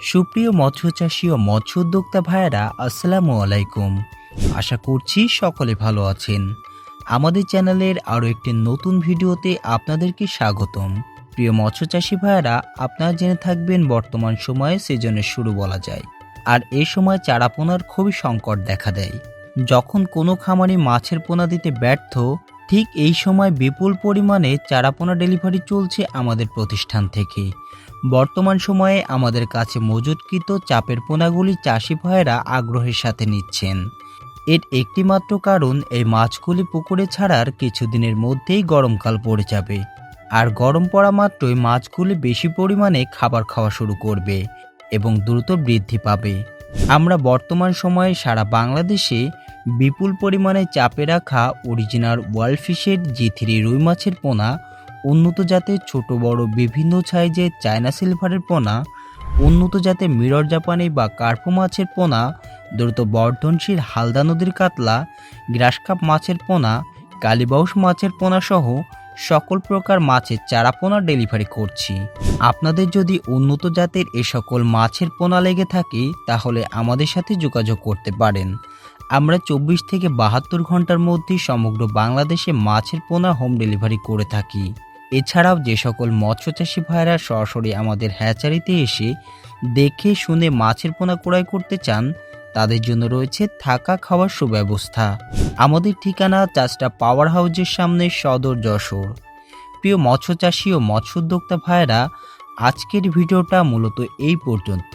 সুপ্রিয় মৎস্য চাষী ও মৎস্য উদ্যোক্তা ভাইয়েরা, আসসালামু আলাইকুম। আশা করছি সকলে ভালো আছেন। আমাদের চ্যানেলের আরও একটি নতুন ভিডিওতে আপনাদেরকে স্বাগতম। প্রিয় মৎস্য চাষী ভাইয়েরা, আপনারা জেনে থাকবেন বর্তমান সময়ে সিজনের শুরু বলা যায়। আর এ সময় চারা পোনার খুবই সংকট দেখা দেয়। যখন কোনো খামারি মাছের পোনা দিতে ব্যর্থ ঠিক এই সময় বিপুল পরিমাণে চারাপোনা ডেলিভারি চলছে আমাদের প্রতিষ্ঠান থেকে। বর্তমান সময়ে আমাদের কাছে মজুতকৃত চাপের পোনাগুলি চাষি ভাইয়েরা আগ্রহের সাথে নিচ্ছেন। এর একটিমাত্র কারণ, এই মাছগুলি পুকুরে ছাড়ার কিছুদিনের মধ্যেই গরমকাল পড়ে যাবে। আর গরম পড়া মাত্রই মাছগুলি বেশি পরিমাণে খাবার খাওয়া শুরু করবে এবং দ্রুত বৃদ্ধি পাবে। আমরা বর্তমান সময়ে সারা বাংলাদেশে বিপুল পরিমাণে চাপে রাখা অরিজিনাল ওয়ার্ল্ড ফিশের জি থ্রি রুই মাছের পোনা, উন্নত জাতের ছোট বড় বিভিন্ন সাইজের চায়না সিলভারের পোনা, উন্নত জাতের মিরর জাপানি বা কার্পো মাছের পোনা, দ্রুত বর্ধনশীল হালদা নদীর কাতলা, গ্রাসকাপ মাছের পোনা, কালীবাউস মাছের পোনা সহ সকল প্রকার মাছের চারা পোনা ডেলিভারি করছি। আপনাদের যদি উন্নত জাতের এ সকল মাছের পোনা লেগে থাকে, তাহলে আমাদের সাথে যোগাযোগ করতে পারেন। আমরা চব্বিশ থেকে বাহাত্তর ঘণ্টার মধ্যে সমগ্র বাংলাদেশে মাছের পোনা হোম ডেলিভারি করে থাকি। এছাড়াও যে সকল মৎস্যচাষী ভাইরা সরাসরি আমাদের হ্যাচারিতে এসে দেখে শুনে মাছের পোনা ক্রয় করতে চান, তাদের জন্য রয়েছে থাকা খাওয়ার সুব্যবস্থা। আমাদের ঠিকানা চাষটা পাওয়ার হাউজের সামনে সদর যশোর। প্রিয় মৎস্যচাষী ও মৎস্য উদ্যোক্তা ভাইরা আজকের ভিডিওটা মূলত এই পর্যন্ত।